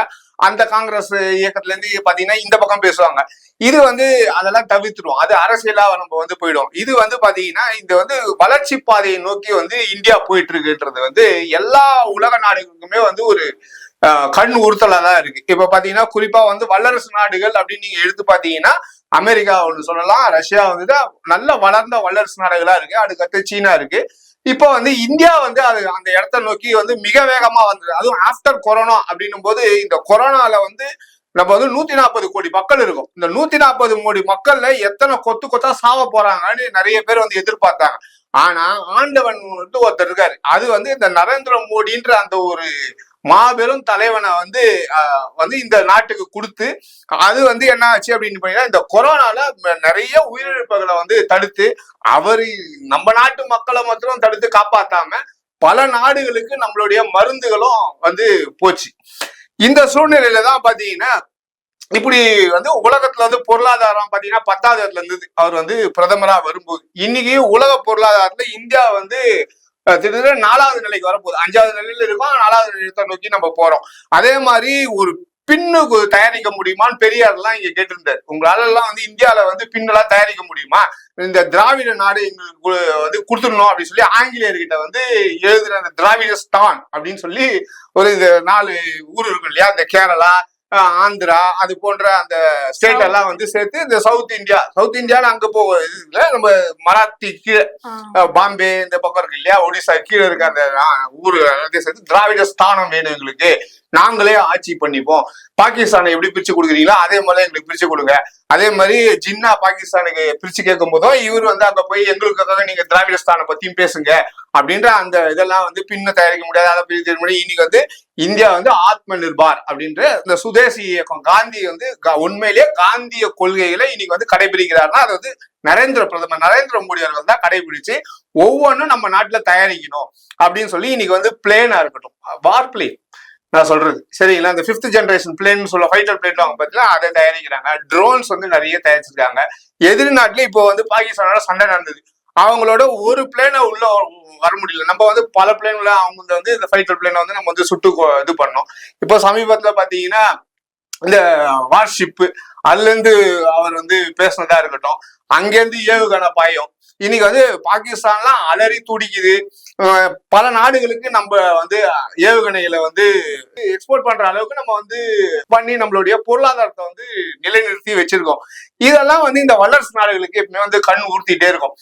அந்த காங்கிரஸ் இயக்கத்துல இருந்து பாத்தீங்கன்னா இந்த பக்கம் பேசுவாங்க. இது வந்து அதெல்லாம் தவிர்த்துடும் அது அரசியலா நம்ம வந்து போயிடும். இது வந்து பாத்தீங்கன்னா இந்த வந்து வளர்ச்சி பாதையை நோக்கி வந்து இந்தியா போயிட்டு இருக்குன்றது வந்து எல்லா உலக நாடுகளுக்குமே வந்து ஒரு கண் உறுத்தலா தான் இருக்கு. இப்ப பாத்தீங்கன்னா குறிப்பா வந்து வல்லரசு நாடுகள் அப்படின்னு நீங்க எடுத்து பாத்தீங்கன்னா அமெரிக்கா ஒன்று சொல்லலாம் ரஷ்யா வந்து நல்ல வளர்ந்த வல்லரசு நாடுகளா இருக்கு. அதுக்கடுத்து சீனா இருக்கு. இப்போ வந்து இந்தியா வந்து அது அந்த இடத்த நோக்கி வந்து மிக வேகமா வந்தது. அதுவும் ஆஃப்டர் கொரோனா அப்படின்னும் போது இந்த கொரோனால வந்து நம்ம வந்து நூத்தி நாற்பது கோடி மக்கள் இருக்கும். இந்த நூத்தி நாற்பது கோடி மக்கள்ல எத்தனை கொத்து கொத்தா சாவ போறாங்கன்னு நிறைய பேர் வந்து எதிர்பார்த்தாங்க. ஆனா ஆண்டவன் வந்து ஒருத்தர் இருக்காரு. அது வந்து இந்த நரேந்திர மோடின்ற அந்த ஒரு மாபெரும் தலைவனை வந்து ஆஹ், வந்து இந்த நாட்டுக்கு கொடுத்து அது வந்து என்ன ஆச்சு அப்படின்னு பார்த்தீங்கன்னா இந்த கொரோனால நிறைய உயிரிழப்புகளை வந்து தடுத்து அவர் நம்ம நாட்டு மக்களை மாத்திரம் தடுத்து காப்பாத்தாம பல நாடுகளுக்கு நம்மளுடைய மருந்துகளும் வந்து போச்சு. இந்த சூழ்நிலையில தான் பாத்தீங்கன்னா இப்படி வந்து உலகத்துல வந்து பொருளாதாரம் பாத்தீங்கன்னா பத்தாவது இடத்துல இருந்தது. அவர் வந்து பிரதமரா வரும்போது. இன்னைக்கு உலக பொருளாதாரத்துல இந்தியா வந்து திடீர்னு நாலாவது நிலைக்கு வரப்போகுது. அஞ்சாவது நிலையில இருக்கோம். நாலாவது நிலையத்தை நோக்கி நம்ம போறோம். அதே மாதிரி ஒரு பின்னு தயாரிக்க முடியுமான்னு பெரியார்லாம் இங்க கேட்டிருந்தார். உங்களால எல்லாம் வந்து இந்தியால வந்து பின்னெல்லாம் தயாரிக்க முடியுமா? இந்த திராவிட நாடு எங்களுக்கு வந்து கொடுத்துடணும் அப்படின்னு சொல்லி ஆங்கிலேயர்கிட்ட வந்து எழுதுன அந்த திராவிட ஸ்தான் அப்படின்னு சொல்லி ஒரு இந்த நாலு ஊர் இருக்கும் இல்லையா? இந்த கேரளா ஆந்திரா அது போன்ற அந்த ஸ்டேட் எல்லாம் வந்து சேர்த்து இந்த சவுத் இந்தியா சவுத் இந்தியால அங்க போ இது இல்ல நம்ம மராத்தி கீழே பாம்பே இந்த பக்கம் இருக்கு இல்லையா? ஒடிசா கீழே இருக்க அந்த ஊரு எல்லாத்தையும் சேர்த்து திராவிட ஸ்தானம் வேணும் எங்களுக்கு. நாங்களே ஆட்சி பண்ணிப்போம். பாகிஸ்தானை எப்படி பிரிச்சு கொடுக்குறீங்களோ அதே மாதிரி எங்களுக்கு பிரிச்சு கொடுங்க. அதே மாதிரி ஜின்னா பாகிஸ்தானுக்கு பிரிச்சு கேட்கும் போதும் இவர் வந்து அங்க போய் எங்களுக்காக நீங்க திராவிடஸ்தானை பத்தியும் பேசுங்க அப்படின்ற அந்த இதெல்லாம் வந்து பின்ன தயாரிக்க முடியாது. அதை பிரித்து முடியாது. இன்னைக்கு வந்து இந்தியா வந்து ஆத்ம நிர்பார் அப்படின்ற இந்த சுதேசி இயக்கம் காந்தி வந்து கா- உண்மையிலேயே காந்திய கொள்கைகளை இன்னைக்கு வந்து கடைபிடிக்கிறாருன்னா அது வந்து நரேந்திர பிரதமர் நரேந்திர மோடி அவர்கள் தான் கடைபிடிச்சு ஒவ்வொன்றும் நம்ம நாட்டுல தயாரிக்கணும் அப்படின்னு சொல்லி இன்னைக்கு வந்து பிளேனா இருக்கட்டும். வார் பிளேன் நான் சொல்றது. சரிங்களா? இந்த ஃபிஃப்த் ஜென்ரேஷன் பிளேன் சொல்ல ஃபைட்டர் பிளேன் அவங்க பார்த்தீங்கன்னா அதை தயாரிக்கிறாங்க. ட்ரோன்ஸ் வந்து நிறைய தயாரிச்சிருக்காங்க. எதிரி நாட்டுல இப்போ வந்து பாகிஸ்தானோட சண்டை நடந்தது. அவங்களோட ஒரு பிளேனை உள்ள வர முடியல. நம்ம வந்து பல பிளேன்ல அவங்க வந்து இந்த ஃபைட்டர் பிளேனை வந்து நம்ம வந்து சுட்டு இது பண்ணோம். இப்போ சமீபத்துல பாத்தீங்கன்னா இந்த வார்ஷிப்பு அதுல இருந்து அவர் வந்து பேசினதா இருக்கட்டும். அங்கேருந்து ஏவுகணை பாயம். இன்னைக்கு வந்து பாகிஸ்தான்லாம் அலறி துடிக்குது. பல நாடுகளுக்கு நம்ம வந்து ஏவுகணைகளை வந்து எக்ஸ்போர்ட் பண்ற அளவுக்கு நம்ம வந்து பண்ணி நம்மளுடைய பொருளாதாரத்தை வந்து நிலைநிறுத்தி வச்சிருக்கோம். இதெல்லாம் வந்து இந்த வல்லரசு நாடுகளுக்கு எப்பவுமே வந்து கண் ஊர்த்திட்டே இருக்கும்.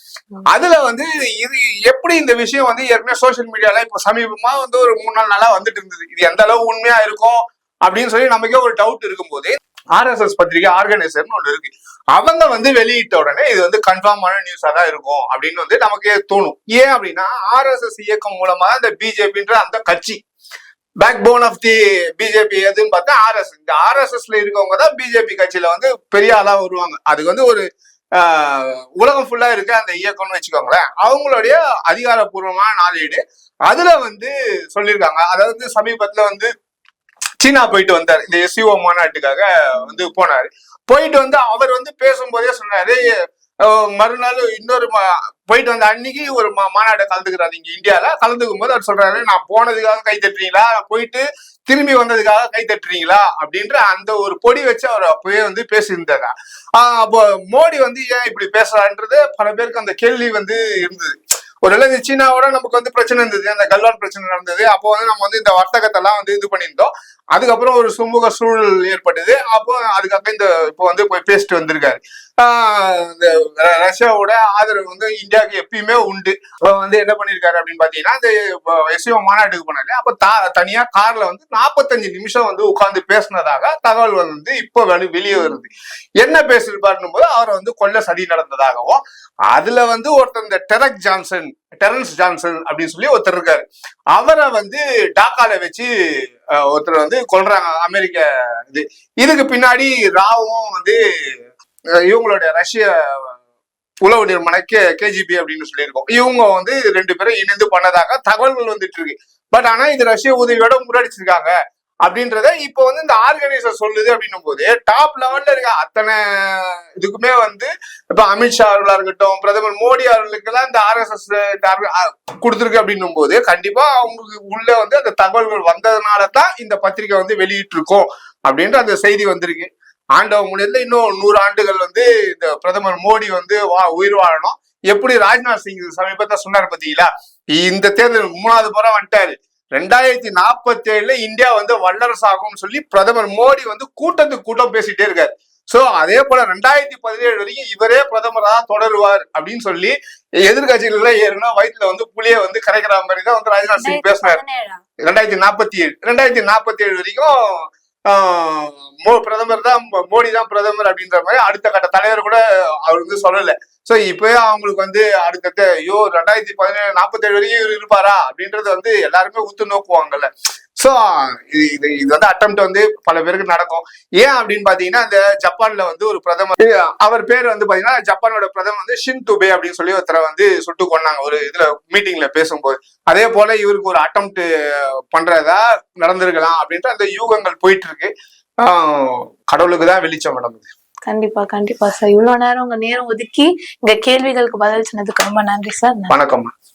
அதுல வந்து இது எப்படி இந்த விஷயம் வந்து ஏற்கனவே சோஷியல் மீடியால இப்போ சமீபமா வந்து ஒரு மூணு நாள் நாளா வந்துட்டு இருந்தது. இது எந்த அளவு உண்மையா இருக்கும் அப்படின்னு சொல்லி நமக்கே ஒரு டவுட் இருக்கும்போது ஆர்எஸ்எஸ் பத்திரிகை ஆர்கனைசர்னு ஒன்று இருக்கு. அவங்க வந்து வெளியிட்ட உடனே இது வந்து கன்ஃபார்மான நியூஸா தான் இருக்கும் அப்படின்னு வந்து நமக்கே தோணும். ஏன் அப்படின்னா ஆர்எஸ்எஸ் இயக்கம் மூலமா இந்த பிஜேபின்ற அந்த கட்சி back bone of the BJP எதுன்னு பார்த்தா ஆர்எஸ் இந்த ஆர்எஸ்எஸ்ல இருக்கவங்க தான் பிஜேபி கட்சியில வந்து பெரிய ஆளா வருவாங்க. அதுக்கு வந்து ஒரு உலகம் ஃபுல்லா இருக்க அந்த இயக்கம்னு வச்சுக்கோங்களேன். அவங்களுடைய அதிகாரப்பூர்வமான நாளேடு. அதுல வந்து சொல்லியிருக்காங்க. அதாவது சமீபத்துல வந்து சீனா போயிட்டு வந்தார். இந்த எஸ்யூஓ மாநாட்டுக்காக வந்து போனார். போயிட்டு வந்து அவர் வந்து பேசும்போதே சொன்னாரு மறுநாள் இன்னொரு மா- போயிட்டு வந்த அன்னைக்கு ஒரு மா மாநாட்டை கலந்துக்கிறாரு. இங்க இந்தியால கலந்துக்கும் போது அவர் சொல்றாரு நான் போனதுக்காக கை தட்டுறீங்களா? போயிட்டு திரும்பி வந்ததுக்காக கை தட்டுறீங்களா? அப்படின்ற அந்த ஒரு பொடி வச்சு அவர் அப்பவே வந்து பேசியிருந்தாரா. அப்போ மோடி வந்து ஏன் இப்படி பேசுறான்றது பல பேருக்கு அந்த கேள்வி வந்து இருந்தது. ஒரு இந்த சீனாவோட நமக்கு வந்து பிரச்சனை இருந்தது அந்த கல்வான் பிரச்சனை நடந்தது அப்போ வந்து நம்ம வந்து இந்த வர்த்தகத்தை எல்லாம் வந்து இது பண்ணியிருந்தோம். அதுக்கப்புறம் ஒரு சுமூக சூழல் ஏற்பட்டது. அப்போ அதுக்கப்புறம் இந்த இப்போ வந்து போய் பேசிட்டு வந்திருக்காரு. இந்த ரஷ்யாவோட ஆதரவு வந்து இந்தியாவுக்கு எப்பயுமே உண்டு. அவர் வந்து என்ன பண்ணிருக்காரு அப்படின்னு பாத்தீங்கன்னா இந்த எஸ்யோ மாநாட்டுக்கு போனாலே அப்ப தா தனியா கார்ல வந்து நாற்பத்தஞ்சு நிமிஷம் வந்து உட்கார்ந்து பேசினதாக தகவல் வந்து இப்போ வெளி வெளியே வருது. என்ன பேசியிருப்பாருன்னு போது அவரை வந்து கொல்ல சதி நடந்ததாகவும் அதுல வந்து ஒருத்தர் இந்த டெரக் ஜான்சன் டெரன்ஸ் ஜான்சன் அப்படின்னு சொல்லி ஒருத்தர் இருக்காரு. அவரை வந்து டாக்கால வச்சு ஒருத்தர் வந்து கொல்றாங்க அமெரிக்க இது. இதுக்கு பின்னாடி ராவும் வந்து இவங்களுடைய ரஷ்ய உளவு நிறுவன கேஜிபி அப்படின்னு சொல்லியிருக்கோம். இவங்க வந்து ரெண்டு பேரும் இணைந்து பண்ணதாக தகவல்கள் வந்துட்டு இருக்கு. பட் ஆனா இது ரஷ்ய உதவியோட முன்னடிச்சிருக்காங்க அப்படின்றத இப்போ வந்து இந்த ஆர்கனைசர் சொல்லுது அப்படின்னும் போது டாப் லெவல்ல இருக்க அத்தனை இதுக்குமே வந்து இப்ப அமித்ஷா அவர்களா இருக்கட்டும் பிரதமர் மோடி அவர்களுக்கெல்லாம் இந்த ஆர்எஸ்எஸ் கொடுத்துருக்கு அப்படின்னும் போது கண்டிப்பா அவங்களுக்கு உள்ள வந்து அந்த தகவல்கள் வந்ததுனால தான் இந்த பத்திரிகை வந்து வெளியிட்டிருக்கோம் அப்படின்ற அந்த செய்தி வந்திருக்கு. ஆண்டவ முடியல இன்னும் நூறு ஆண்டுகள் வந்து இந்த பிரதமர் மோடி வந்து வா உயிர் வாழணும். எப்படி ராஜ்நாத் சிங் சமீபத்தை சொன்னார் பாத்தீங்களா? இந்த தேர்தல் மூணாவது முறை வந்துட்டாரு. ரெண்டாயிரத்தி நாற்பத்தி ஏழுல இந்தியா வந்து வல்லரசு ஆகும்னு சொல்லி பிரதமர் மோடி வந்து கூட்டத்துக்கு கூட்டம் பேசிட்டே இருக்காரு. சோ அதே போல ரெண்டாயிரத்தி பதினேழு வரைக்கும் இவரே பிரதமரா தொடருவார் அப்படின்னு சொல்லி எதிர்கட்சிகள் ஏறுனா வயிற்றுல வந்து புளிய வந்து கரைக்கிற மாதிரி தான் வந்து ராஜ்நாத் சிங் பேசினார்? ரெண்டாயிரத்தி நாற்பத்தி ஏழு ரெண்டாயிரத்தி நாற்பத்தி ஏழு வரைக்கும் பிரதமர் தான் மோ- மோடி தான் பிரதமர் அப்படின்ற மாதிரி அடுத்த கட்ட தலைவர் கூட அவர் வந்து சொல்லல. சோ இப்பவே அவங்களுக்கு வந்து அடுத்தடுத்த ஐயோ ரெண்டாயிரத்தி பதினேழு நாற்பத்தி ஏழு வரைக்கும் இவர் இருப்பாரா அப்படின்றது வந்து எல்லாருமே உத்து நோக்குவாங்கல்ல. சோ இது இது இது வந்து அட்டம் வந்து பல பேருக்கு நடக்கும். ஏன் அப்படின்னு பாத்தீங்கன்னா இந்த ஜப்பான்ல வந்து ஒரு பிரதமர் அவர் பேர் வந்து பாத்தீங்கன்னா ஜப்பானோட பிரதமர் வந்து ஷின் துபே அப்படின்னு சொல்லி ஒருத்தரை வந்து சுட்டு கொண்டாங்க ஒரு இதுல மீட்டிங்ல பேசும்போது. அதே போல இவருக்கு ஒரு அட்டம் பண்றதா நடந்திருக்கலாம் அப்படின்ற அந்த யூகங்கள் போயிட்டு இருக்கு கடவுளுக்கு தான் வெளிச்சம் மேடம் இது கண்டிப்பா கண்டிப்பா சார் இவ்வளவு நேரம் உங்க நேரம் ஒதுக்கி இந்த கேள்விகளுக்கு பதில் சொன்னதுக்கு ரொம்ப நன்றி சார் வணக்கம்